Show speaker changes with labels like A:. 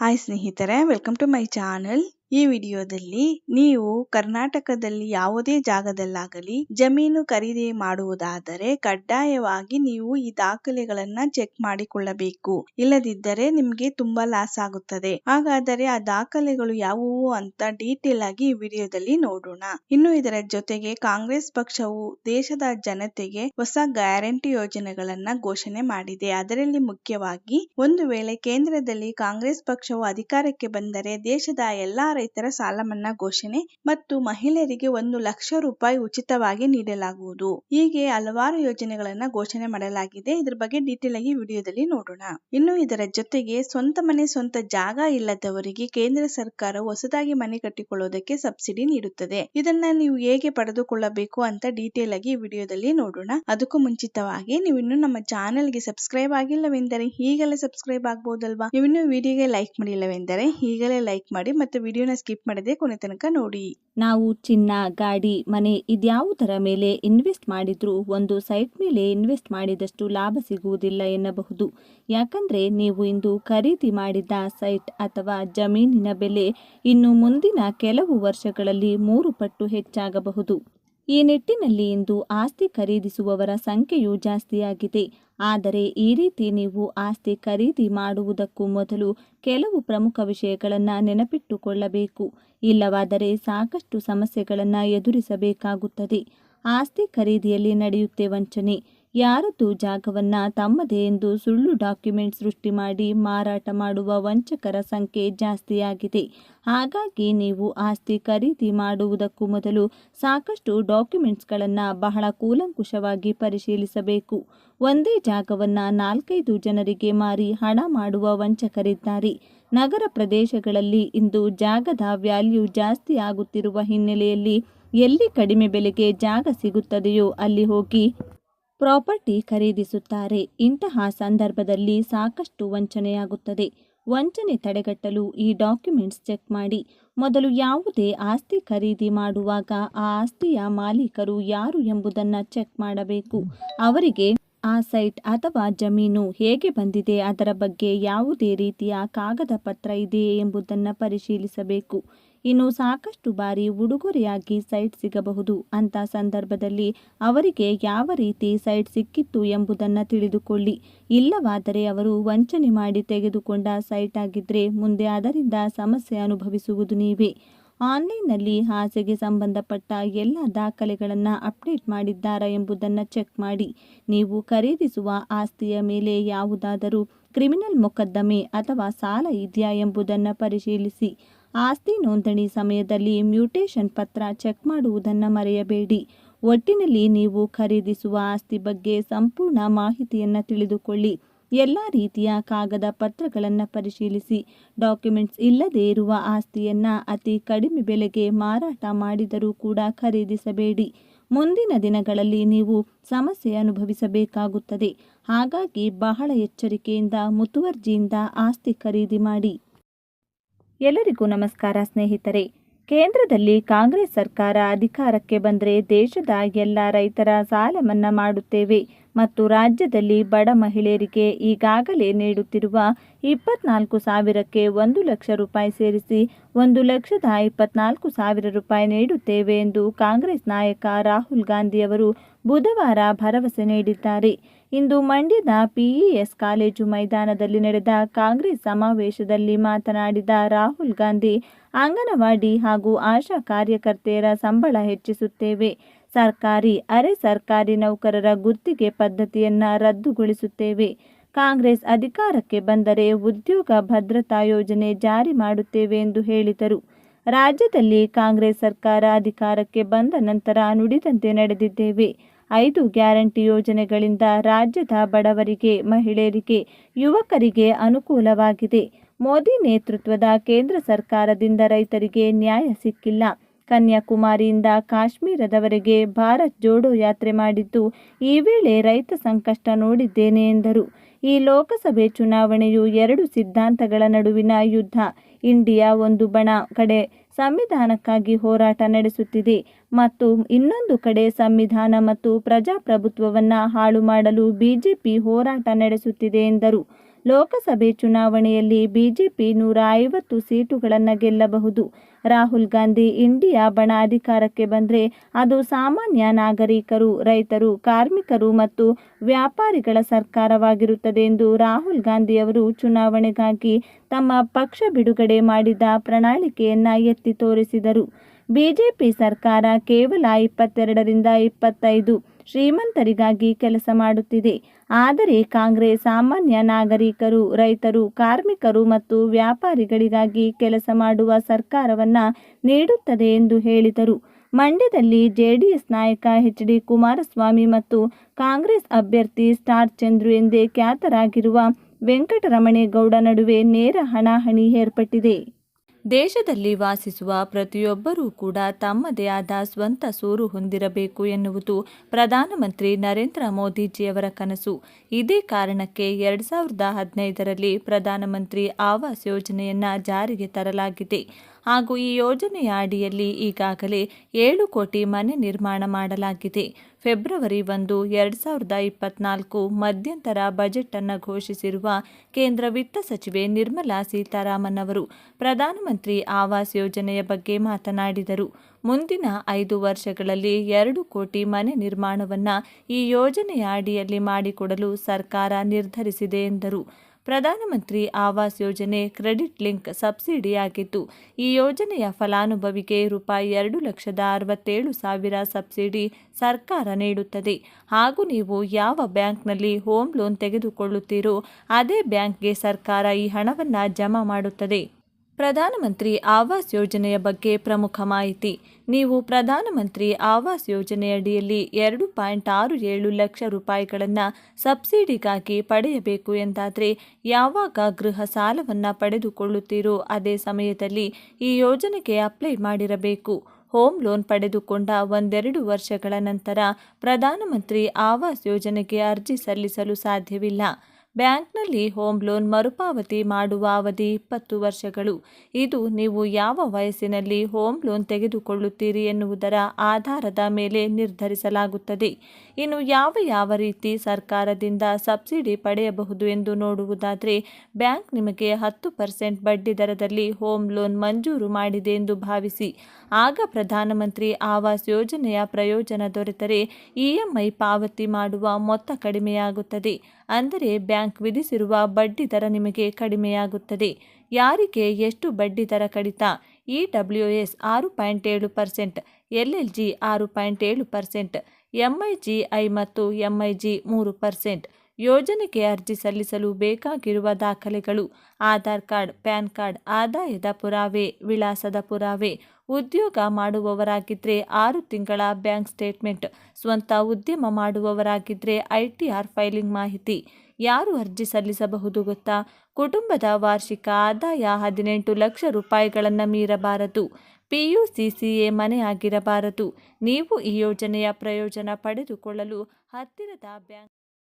A: Hi ಸ್ನೇಹಿತರೆ welcome to my channel ಈ ವಿಡಿಯೋದಲ್ಲಿ ನೀವು ಕರ್ನಾಟಕದಲ್ಲಿ ಯಾವುದೇ ಜಾಗದಲ್ಲಾಗಲಿ ಜಮೀನು ಖರೀದಿ ಮಾಡುವುದಾದರೆ ಕಡ್ಡಾಯವಾಗಿ ನೀವು ಈ ದಾಖಲೆಗಳನ್ನ ಚೆಕ್ ಮಾಡಿಕೊಳ್ಳಬೇಕು. ಇಲ್ಲದಿದ್ದರೆ ನಿಮ್ಗೆ ತುಂಬಾ ಲಾಸ್ ಆಗುತ್ತದೆ. ಹಾಗಾದರೆ ಆ ದಾಖಲೆಗಳು ಯಾವುವು ಅಂತ ಡೀಟೇಲ್ ಆಗಿ ಈ ವಿಡಿಯೋದಲ್ಲಿ ನೋಡೋಣ. ಇನ್ನು ಇದರ ಜೊತೆಗೆ ಕಾಂಗ್ರೆಸ್ ಪಕ್ಷವು ದೇಶದ ಜನತೆಗೆ ಹೊಸ ಗ್ಯಾರಂಟಿ ಯೋಜನೆಗಳನ್ನ ಘೋಷಣೆ ಮಾಡಿದೆ. ಅದರಲ್ಲಿ ಮುಖ್ಯವಾಗಿ ಒಂದು ವೇಳೆ ಕೇಂದ್ರದಲ್ಲಿ ಕಾಂಗ್ರೆಸ್ ಪಕ್ಷವು ಅಧಿಕಾರಕ್ಕೆ ಬಂದರೆ ದೇಶದ ಎಲ್ಲಾ ರೈತರ ಸಾಲ ಮನ್ನಾ ಘೋಷಣೆ ಮತ್ತು ಮಹಿಳೆಯರಿಗೆ ಒಂದು ಲಕ್ಷ ರೂಪಾಯಿ ಉಚಿತವಾಗಿ ನೀಡಲಾಗುವುದು. ಹೀಗೆ ಹಲವಾರು ಯೋಜನೆಗಳನ್ನ ಘೋಷಣೆ ಮಾಡಲಾಗಿದೆ. ಇದ್ರ ಬಗ್ಗೆ ಡೀಟೇಲ್ ಆಗಿ ವಿಡಿಯೋದಲ್ಲಿ ನೋಡೋಣ. ಇನ್ನು ಇದರ ಜೊತೆಗೆ ಸ್ವಂತ ಮನೆ, ಸ್ವಂತ ಜಾಗ ಇಲ್ಲದವರಿಗೆ ಕೇಂದ್ರ ಸರ್ಕಾರ ಹೊಸದಾಗಿ ಮನೆ ಕಟ್ಟಿಕೊಳ್ಳುವುದಕ್ಕೆ ಸಬ್ಸಿಡಿ ನೀಡುತ್ತದೆ. ಇದನ್ನ ನೀವು ಹೇಗೆ ಪಡೆದುಕೊಳ್ಳಬೇಕು ಅಂತ ಡೀಟೇಲ್ ಆಗಿ ವಿಡಿಯೋದಲ್ಲಿ ನೋಡೋಣ. ಅದಕ್ಕೂ ಮುಂಚಿತವಾಗಿ ನೀವು ಇನ್ನು ನಮ್ಮ ಚಾನೆಲ್ಗೆ ಸಬ್ಸ್ಕ್ರೈಬ್ ಆಗಿಲ್ಲವೆಂದರೆ ಈಗಲೇ ಸಬ್ಸ್ಕ್ರೈಬ್ ಆಗ್ಬೋದಲ್ವಾ? ನೀವು ಇನ್ನು ವಿಡಿಯೋಗೆ ಲೈಕ್ ಮಾಡಿಲ್ಲವೆಂದರೆ ಈಗಲೇ ಲೈಕ್ ಮಾಡಿ ಮತ್ತು ವಿಡಿಯೋನ ಸ್ಕಿಪ್ ಮಾಡದೆ ಕೊನೆ ತನಕ ನೋಡಿ.
B: ನಾವು ಚಿನ್ನ, ಗಾಡಿ, ಮನೆ ಇದ್ಯಾವುದರ ಮೇಲೆ ಇನ್ವೆಸ್ಟ್ ಮಾಡಿದ್ರೂ ಒಂದು ಸೈಟ್ ಮೇಲೆ ಇನ್ವೆಸ್ಟ್ ಮಾಡಿದಷ್ಟು ಲಾಭ ಸಿಗುವುದಿಲ್ಲ ಎನ್ನಬಹುದು. ಯಾಕಂದ್ರೆ ನೀವು ಇಂದು ಖರೀದಿ ಮಾಡಿದ ಸೈಟ್ ಅಥವಾ ಜಮೀನಿನ ಬೆಲೆ ಇನ್ನು ಮುಂದಿನ ಕೆಲವು ವರ್ಷಗಳಲ್ಲಿ ಮೂರು ಪಟ್ಟು ಹೆಚ್ಚಾಗಬಹುದು. ಈ ನಿಟ್ಟಿನಲ್ಲಿ ಇಂದು ಆಸ್ತಿ ಖರೀದಿಸುವವರ ಸಂಖ್ಯೆಯು ಜಾಸ್ತಿಯಾಗಿದೆ. ಆದರೆ ಈ ರೀತಿ ನೀವು ಆಸ್ತಿ ಖರೀದಿ ಮಾಡುವುದಕ್ಕೂ ಮೊದಲು ಕೆಲವು ಪ್ರಮುಖ ವಿಷಯಗಳನ್ನು ನೆನಪಿಟ್ಟುಕೊಳ್ಳಬೇಕು. ಇಲ್ಲವಾದರೆ ಸಾಕಷ್ಟು ಸಮಸ್ಯೆಗಳನ್ನು ಎದುರಿಸಬೇಕಾಗುತ್ತದೆ. ಆಸ್ತಿ ಖರೀದಿಯಲ್ಲಿ ನಡೆಯುತ್ತೆ ವಂಚನೆ. ಯಾರದ್ದು ಜಾಗವನ್ನ ತಮ್ಮದೇ ಎಂದು ಸುಳ್ಳು ಡಾಕ್ಯುಮೆಂಟ್ ಸೃಷ್ಟಿ ಮಾಡಿ ಮಾರಾಟ ಮಾಡುವ ವಂಚಕರ ಸಂಖ್ಯೆ ಜಾಸ್ತಿಯಾಗಿದೆ. ಹಾಗಾಗಿ ನೀವು ಆಸ್ತಿ ಖರೀದಿ ಮಾಡುವುದಕ್ಕೂ ಮೊದಲು ಸಾಕಷ್ಟು ಡಾಕ್ಯುಮೆಂಟ್ಸ್ಗಳನ್ನು ಬಹಳ ಕೂಲಂಕುಷವಾಗಿ ಪರಿಶೀಲಿಸಬೇಕು. ಒಂದೇ ಜಾಗವನ್ನ ನಾಲ್ಕೈದು ಜನರಿಗೆ ಮಾರಿ ಹಣ ಮಾಡುವ ವಂಚಕರಿದ್ದಾರೆ. ನಗರ ಪ್ರದೇಶಗಳಲ್ಲಿ ಇಂದು ಜಾಗದ ವ್ಯಾಲ್ಯೂ ಜಾಸ್ತಿ ಆಗುತ್ತಿರುವ ಹಿನ್ನೆಲೆಯಲ್ಲಿ ಎಲ್ಲಿ ಕಡಿಮೆ ಬೆಲೆಗೆ ಜಾಗ ಸಿಗುತ್ತದೆಯೋ ಅಲ್ಲಿ ಹೋಗಿ ಪ್ರಾಪರ್ಟಿ ಖರೀದಿಸುತ್ತಾರೆ. ಇಂತಹ ಸಂದರ್ಭದಲ್ಲಿ ಸಾಕಷ್ಟು ವಂಚನೆಯಾಗುತ್ತದೆ. ವಂಚನೆ ತಡೆಗಟ್ಟಲು ಈ ಡಾಕ್ಯುಮೆಂಟ್ಸ್ ಚೆಕ್ ಮಾಡಿ. ಮೊದಲು ಯಾವುದೇ ಆಸ್ತಿ ಖರೀದಿ ಮಾಡುವಾಗ ಆ ಆಸ್ತಿಯ ಮಾಲೀಕರು ಯಾರು ಎಂಬುದನ್ನು ಚೆಕ್ ಮಾಡಬೇಕು. ಅವರಿಗೆ ಆ ಸೈಟ್ ಅಥವಾ ಜಮೀನು ಹೇಗೆ ಬಂದಿದೆ ಅದರ ಬಗ್ಗೆ ಯಾವುದೇ ರೀತಿಯ ಕಾಗದ ಪತ್ರ ಇದೆಯೇ ಎಂಬುದನ್ನು ಪರಿಶೀಲಿಸಬೇಕು. ಇನ್ನು ಸಾಕಷ್ಟು ಬಾರಿ ಉಡುಗೊರೆಯಾಗಿ ಸೈಟ್ ಸಿಗಬಹುದು. ಅಂತ ಸಂದರ್ಭದಲ್ಲಿ ಅವರಿಗೆ ಯಾವ ರೀತಿ ಸೈಟ್ ಸಿಕ್ಕಿತ್ತು ಎಂಬುದನ್ನು ತಿಳಿದುಕೊಳ್ಳಿ. ಇಲ್ಲವಾದರೆ ಅವರು ವಂಚನೆ ಮಾಡಿ ತೆಗೆದುಕೊಂಡ ಸೈಟ್ ಆಗಿದ್ರೆ ಮುಂದೆ ಅದರಿಂದ ಸಮಸ್ಯೆ ಅನುಭವಿಸುವುದು ನೀವೇ. ಆನ್ಲೈನ್ನಲ್ಲಿ ಹಾಸೆಗೆ ಸಂಬಂಧಪಟ್ಟ ಎಲ್ಲ ದಾಖಲೆಗಳನ್ನು ಅಪ್ಡೇಟ್ ಮಾಡಿದ್ದಾರಾ ಎಂಬುದನ್ನು ಚೆಕ್ ಮಾಡಿ. ನೀವು ಖರೀದಿಸುವ ಆಸ್ತಿಯ ಮೇಲೆ ಯಾವುದಾದರೂ ಕ್ರಿಮಿನಲ್ ಮೊಕದ್ದಮೆ ಅಥವಾ ಸಾಲ ಇದೆಯಾ ಎಂಬುದನ್ನು ಪರಿಶೀಲಿಸಿ. ಆಸ್ತಿ ನೋಂದಣಿ ಸಮಯದಲ್ಲಿ ಮ್ಯೂಟೇಷನ್ ಪತ್ರ ಚೆಕ್ ಮಾಡುವುದನ್ನು ಮರೆಯಬೇಡಿ. ಒಟ್ಟಿನಲ್ಲಿ ನೀವು ಖರೀದಿಸುವ ಆಸ್ತಿ ಬಗ್ಗೆ ಸಂಪೂರ್ಣ ಮಾಹಿತಿಯನ್ನು ತಿಳಿದುಕೊಳ್ಳಿ. ಎಲ್ಲ ರೀತಿಯ ಕಾಗದ ಪತ್ರಗಳನ್ನು ಪರಿಶೀಲಿಸಿ. ಡಾಕ್ಯುಮೆಂಟ್ಸ್ ಇಲ್ಲದೇ ಇರುವ ಆಸ್ತಿಯನ್ನು ಅತಿ ಕಡಿಮೆ ಬೆಲೆಗೆ ಮಾರಾಟ ಮಾಡಿದರೂ ಕೂಡ ಖರೀದಿಸಬೇಡಿ. ಮುಂದಿನ ದಿನಗಳಲ್ಲಿ ನೀವು ಸಮಸ್ಯೆ ಅನುಭವಿಸಬೇಕಾಗುತ್ತದೆ. ಹಾಗಾಗಿ ಬಹಳ ಎಚ್ಚರಿಕೆಯಿಂದ ಮುತುವರ್ಜಿಯಿಂದ ಆಸ್ತಿ ಖರೀದಿ ಮಾಡಿ. ಎಲ್ಲರಿಗೂ ನಮಸ್ಕಾರ ಸ್ನೇಹಿತರೆ. ಕೇಂದ್ರದಲ್ಲಿ ಕಾಂಗ್ರೆಸ್ ಸರ್ಕಾರ ಅಧಿಕಾರಕ್ಕೆ ಬಂದರೆ ದೇಶದ ಎಲ್ಲ ರೈತರ ಸಾಲ ಮನ್ನಾ ಮಾಡುತ್ತೇವೆ ಮತ್ತು ರಾಜ್ಯದಲ್ಲಿ ಬಡ ಮಹಿಳೆಯರಿಗೆ ಈಗಾಗಲೇ ನೀಡುತ್ತಿರುವ ಇಪ್ಪತ್ನಾಲ್ಕು ಸಾವಿರಕ್ಕೆ ಒಂದು ಲಕ್ಷ ರೂಪಾಯಿ ಸೇರಿಸಿ ಒಂದು ಲಕ್ಷದ ಇಪ್ಪತ್ನಾಲ್ಕು ಸಾವಿರ ರೂಪಾಯಿ ನೀಡುತ್ತೇವೆ ಎಂದು ಕಾಂಗ್ರೆಸ್ ನಾಯಕ ರಾಹುಲ್ ಗಾಂಧಿಯವರು ಬುಧವಾರ ಭರವಸೆ ನೀಡಿದ್ದಾರೆ. ಇಂದು ಮಂಡ್ಯದ ಪಿಇಎಸ್ ಕಾಲೇಜು ಮೈದಾನದಲ್ಲಿ ನಡೆದ ಕಾಂಗ್ರೆಸ್ ಸಮಾವೇಶದಲ್ಲಿ ಮಾತನಾಡಿದ ರಾಹುಲ್ ಗಾಂಧಿ, ಅಂಗನವಾಡಿ ಹಾಗೂ ಆಶಾ ಕಾರ್ಯಕರ್ತೆಯರ ಸಂಬಳ ಹೆಚ್ಚಿಸುತ್ತೇವೆ. ಸರ್ಕಾರಿ, ಅರೆ ಸರ್ಕಾರಿ ನೌಕರರ ಗುತ್ತಿಗೆ ಪದ್ಧತಿಯನ್ನ ರದ್ದುಗೊಳಿಸುತ್ತೇವೆ. ಕಾಂಗ್ರೆಸ್ ಅಧಿಕಾರಕ್ಕೆ ಬಂದರೆ ಉದ್ಯೋಗ ಭದ್ರತಾ ಯೋಜನೆ ಜಾರಿ ಮಾಡುತ್ತೇವೆ ಎಂದು ಹೇಳಿದರು. ರಾಜ್ಯದಲ್ಲಿ ಕಾಂಗ್ರೆಸ್ ಸರ್ಕಾರ ಅಧಿಕಾರಕ್ಕೆ ಬಂದ ನಂತರ ನುಡಿದಂತೆ ನಡೆದಿದ್ದೇವೆ. ಐದು ಗ್ಯಾರಂಟಿ ಯೋಜನೆಗಳಿಂದ ರಾಜ್ಯದ ಬಡವರಿಗೆ, ಮಹಿಳೆಯರಿಗೆ, ಯುವಕರಿಗೆ ಅನುಕೂಲವಾಗಿದೆ. ಮೋದಿ ನೇತೃತ್ವದ ಕೇಂದ್ರ ಸರ್ಕಾರದಿಂದ ರೈತರಿಗೆ ನ್ಯಾಯ ಸಿಕ್ಕಿಲ್ಲ. ಕನ್ಯಾಕುಮಾರಿಯಿಂದ ಕಾಶ್ಮೀರದವರೆಗೆ ಭಾರತ್ ಜೋಡೋ ಯಾತ್ರೆ ಮಾಡಿದ್ದು ಈ ವೇಳೆ ರೈತ ಸಂಕಷ್ಟ ನೋಡಿದ್ದೇನೆ ಎಂದರು. ಈ ಲೋಕಸಭೆ ಚುನಾವಣೆಯು ಎರಡು ಸಿದ್ಧಾಂತಗಳ ನಡುವಿನ ಯುದ್ಧ. ಇಂಡಿಯಾ ಒಂದು ಬಣ, ಕಡೆ ಸಂವಿಧಾನಕ್ಕಾಗಿ ಹೋರಾಟ ನಡೆಸುತ್ತಿದೆ ಮತ್ತು ಇನ್ನೊಂದು ಕಡೆ ಸಂವಿಧಾನ ಮತ್ತು ಪ್ರಜಾಪ್ರಭುತ್ವವನ್ನು ಹಾಳು ಮಾಡಲು ಬಿಜೆಪಿ ಹೋರಾಟ ನಡೆಸುತ್ತಿದೆ ಎಂದರು. ಲೋಕಸಭೆ ಚುನಾವಣೆಯಲ್ಲಿ ಬಿಜೆಪಿ ನೂರ ಐವತ್ತು ಸೀಟುಗಳನ್ನು ಗೆಲ್ಲಬಹುದು. ರಾಹುಲ್ ಗಾಂಧಿ ಇಂಡಿಯಾ ಬಣ ಅಧಿಕಾರಕ್ಕೆ ಬಂದರೆ ಅದು ಸಾಮಾನ್ಯ ನಾಗರಿಕರು, ರೈತರು, ಕಾರ್ಮಿಕರು ಮತ್ತು ವ್ಯಾಪಾರಿಗಳ ಸರ್ಕಾರವಾಗಿರುತ್ತದೆ ಎಂದು ರಾಹುಲ್ ಗಾಂಧಿ ಅವರು ಚುನಾವಣೆಗಾಗಿ ತಮ್ಮ ಪಕ್ಷ ಬಿಡುಗಡೆ ಮಾಡಿದ ಪ್ರಣಾಳಿಕೆಯನ್ನು ಎತ್ತಿ ತೋರಿಸಿದರು. ಬಿಜೆಪಿ ಸರ್ಕಾರ ಕೇವಲ ಇಪ್ಪತ್ತೆರಡರಿಂದ ಇಪ್ಪತ್ತೈದು ಶ್ರೀಮಂತರಿಗಾಗಿ ಕೆಲಸ ಮಾಡುತ್ತಿದೆ. ಆದರೆ ಕಾಂಗ್ರೆಸ್ ಸಾಮಾನ್ಯ ನಾಗರಿಕರು, ರೈತರು, ಕಾರ್ಮಿಕರು ಮತ್ತು ವ್ಯಾಪಾರಿಗಳಿಗಾಗಿ ಕೆಲಸ ಮಾಡುವ ಸರ್ಕಾರವನ್ನ ನೀಡುತ್ತದೆ ಎಂದು ಹೇಳಿದರು. ಮಂಡ್ಯದಲ್ಲಿ ಜೆಡಿಎಸ್ ನಾಯಕ ಎಚ್ ಡಿ ಕುಮಾರಸ್ವಾಮಿ ಮತ್ತು ಕಾಂಗ್ರೆಸ್ ಅಭ್ಯರ್ಥಿ ಸ್ಟಾರ್ ಚಂದ್ರು ಎಂದೇ ಖ್ಯಾತರಾಗಿರುವ ವೆಂಕಟರಮಣೇಗೌಡ ನಡುವೆ ನೇರ ಹಣಾಹಣಿ ಏರ್ಪಟ್ಟಿದೆ. ದೇಶದಲ್ಲಿ ವಾಸಿಸುವ ಪ್ರತಿಯೊಬ್ಬರೂ ಕೂಡ ತಮ್ಮದೇ ಆದ ಸ್ವಂತ ಸೂರು ಹೊಂದಿರಬೇಕು ಎನ್ನುವುದು ಪ್ರಧಾನಮಂತ್ರಿ ನರೇಂದ್ರ ಮೋದಿಜಿಯವರ ಕನಸು. ಇದೇ ಕಾರಣಕ್ಕೆ ಎರಡು ಸಾವಿರದ ಹದಿನೈದರಲ್ಲಿ ಪ್ರಧಾನಮಂತ್ರಿ ಆವಾಸ್ ಯೋಜನೆಯನ್ನು ಜಾರಿಗೆ ತರಲಾಗಿದೆ. ಹಾಗೂ ಈ ಯೋಜನೆಯ ಅಡಿಯಲ್ಲಿ ಈಗಾಗಲೇ ಏಳು ಕೋಟಿ ಮನೆ ನಿರ್ಮಾಣ ಮಾಡಲಾಗಿದೆ. ಫೆಬ್ರವರಿ ಒಂದು, ಎರಡು ಸಾವಿರದ ಇಪ್ಪತ್ನಾಲ್ಕು ಮಧ್ಯಂತರ ಬಜೆಟ್ ಅನ್ನು ಘೋಷಿಸಿರುವ ಕೇಂದ್ರ ವಿತ್ತ ಸಚಿವೆ ನಿರ್ಮಲಾ ಸೀತಾರಾಮನ್ ಅವರು ಪ್ರಧಾನಮಂತ್ರಿ ಆವಾಸ್ ಯೋಜನೆಯ ಬಗ್ಗೆ ಮಾತನಾಡಿದರು. ಮುಂದಿನ ಐದು ವರ್ಷಗಳಲ್ಲಿ ಎರಡು ಕೋಟಿ ಮನೆ ನಿರ್ಮಾಣವನ್ನು ಈ ಯೋಜನೆಯ ಅಡಿಯಲ್ಲಿ ಮಾಡಿಕೊಡಲು ಸರ್ಕಾರ ನಿರ್ಧರಿಸಿದೆ ಎಂದರು. ಪ್ರಧಾನಮಂತ್ರಿ ಆವಾಸ್ ಯೋಜನೆ ಕ್ರೆಡಿಟ್ ಲಿಂಕ್ ಸಬ್ಸಿಡಿಯಾಗಿದ್ದು ಈ ಯೋಜನೆಯ ಫಲಾನುಭವಿಗೆ ರೂಪಾಯಿ ಎರಡು ಲಕ್ಷದ ಅರವತ್ತೇಳು ಸಾವಿರ ಸಬ್ಸಿಡಿ ಸರ್ಕಾರ ನೀಡುತ್ತದೆ. ಹಾಗೂ ನೀವು ಯಾವ ಬ್ಯಾಂಕ್ನಲ್ಲಿ ಹೋಮ್ ಲೋನ್ ತೆಗೆದುಕೊಳ್ಳುತ್ತೀರೋ ಅದೇ ಬ್ಯಾಂಕ್ಗೆ ಸರ್ಕಾರ ಈ ಹಣವನ್ನು ಜಮಾ ಮಾಡುತ್ತದೆ. ಪ್ರಧಾನಮಂತ್ರಿ ಆವಾಸ್ ಯೋಜನೆಯ ಬಗ್ಗೆ ಪ್ರಮುಖ ಮಾಹಿತಿ. ನೀವು ಪ್ರಧಾನಮಂತ್ರಿ ಆವಾಸ್ ಯೋಜನೆಯಡಿಯಲ್ಲಿ ಎರಡು ಪಾಯಿಂಟ್ ಆರು ಏಳು ಲಕ್ಷ ರೂಪಾಯಿಗಳನ್ನು ಸಬ್ಸಿಡಿಗಾಗಿ ಪಡೆಯಬೇಕು ಎಂದಾದರೆ ಯಾವಾಗ ಗೃಹ ಸಾಲವನ್ನು ಪಡೆದುಕೊಳ್ಳುತ್ತೀರೋ ಅದೇ ಸಮಯದಲ್ಲಿ ಈ ಯೋಜನೆಗೆ ಅಪ್ಲೈ ಮಾಡಿರಬೇಕು. ಹೋಮ್ ಲೋನ್ ಪಡೆದುಕೊಂಡ ಒಂದೆರಡು ವರ್ಷಗಳ ನಂತರ ಪ್ರಧಾನಮಂತ್ರಿ ಆವಾಸ್ ಯೋಜನೆಗೆ ಅರ್ಜಿ ಸಲ್ಲಿಸಲು ಸಾಧ್ಯವಿಲ್ಲ. ಬ್ಯಾಂಕ್ನಲ್ಲಿ ಹೋಮ್ ಲೋನ್ ಮರುಪಾವತಿ ಮಾಡುವ ಅವಧಿ ಇಪ್ಪತ್ತು ವರ್ಷಗಳು. ಇದು ನೀವು ಯಾವ ವಯಸ್ಸಿನಲ್ಲಿ ಹೋಮ್ ಲೋನ್ ತೆಗೆದುಕೊಳ್ಳುತ್ತೀರಿ ಎನ್ನುವುದರ ಆಧಾರದ ಮೇಲೆ ನಿರ್ಧರಿಸಲಾಗುತ್ತದೆ. ಇನ್ನು ಯಾವ ಯಾವ ರೀತಿ ಸರ್ಕಾರದಿಂದ ಸಬ್ಸಿಡಿ ಪಡೆಯಬಹುದು ಎಂದು ನೋಡುವುದಾದರೆ, ಬ್ಯಾಂಕ್ ನಿಮಗೆ ಹತ್ತು ಪರ್ಸೆಂಟ್ ಬಡ್ಡಿ ದರದಲ್ಲಿ ಹೋಮ್ ಲೋನ್ ಮಂಜೂರು ಮಾಡಿದೆ ಎಂದು ಭಾವಿಸಿ, ಆಗ ಪ್ರಧಾನಮಂತ್ರಿ ಆವಾಸ್ ಯೋಜನೆಯ ಪ್ರಯೋಜನ ದೊರೆತರೆ ಇಎಂಐ ಪಾವತಿ ಮಾಡುವ ಮೊತ್ತ ಕಡಿಮೆಯಾಗುತ್ತದೆ. ಅಂದರೆ ಬ್ಯಾಂಕ್ ವಿಧಿಸಿರುವ ಬಡ್ಡಿ ದರ ನಿಮಗೆ ಕಡಿಮೆಯಾಗುತ್ತದೆ. ಯಾರಿಗೆ ಎಷ್ಟು ಬಡ್ಡಿ ದರ ಕಡಿತ? ಇ ಡಬ್ಲ್ಯೂ ಎಸ್ ಆರು ಪಾಯಿಂಟ್ ಏಳು ಪರ್ಸೆಂಟ್ ಎಲ್ ಎಲ್ ಜಿ ಆರು ಪಾಯಿಂಟ್ ಏಳು percent M I G I ಮತ್ತು ಎಂಐಜಿ ಮೂರು ಪರ್ಸೆಂಟ್. ಯೋಜನೆಗೆ ಅರ್ಜಿ ಸಲ್ಲಿಸಲು ಬೇಕಾಗಿರುವ ದಾಖಲೆಗಳು, ಆಧಾರ್ ಕಾರ್ಡ್, ಪ್ಯಾನ್ ಕಾರ್ಡ್, ಆದಾಯದ ಪುರಾವೆ, ವಿಳಾಸದ ಪುರಾವೆ, ಉದ್ಯೋಗ ಮಾಡುವವರಾಗಿದ್ದರೆ ಆರು ತಿಂಗಳ ಬ್ಯಾಂಕ್ ಸ್ಟೇಟ್ಮೆಂಟ್, ಸ್ವಂತ ಉದ್ಯಮ ಮಾಡುವವರಾಗಿದ್ದರೆ ಐ ಟಿ ಆರ್ ಫೈಲಿಂಗ್ ಮಾಹಿತಿ. ಯಾರು ಅರ್ಜಿ ಸಲ್ಲಿಸಬಹುದು ಗೊತ್ತಾ? ಕುಟುಂಬದ ವಾರ್ಷಿಕ ಆದಾಯ ಹದಿನೆಂಟು ಲಕ್ಷ ರೂಪಾಯಿಗಳನ್ನು ಮೀರಬಾರದು. P U C C A ಮನೆ ಆಗಿರಬಾರದು ನೀವು ಈ ಯೋಜನೆಯ ಪ್ರಯೋಜನ ಪಡೆದುಕೊಳ್ಳಲು ಹತ್ತಿರದ ಬ್ಯಾಂಕ್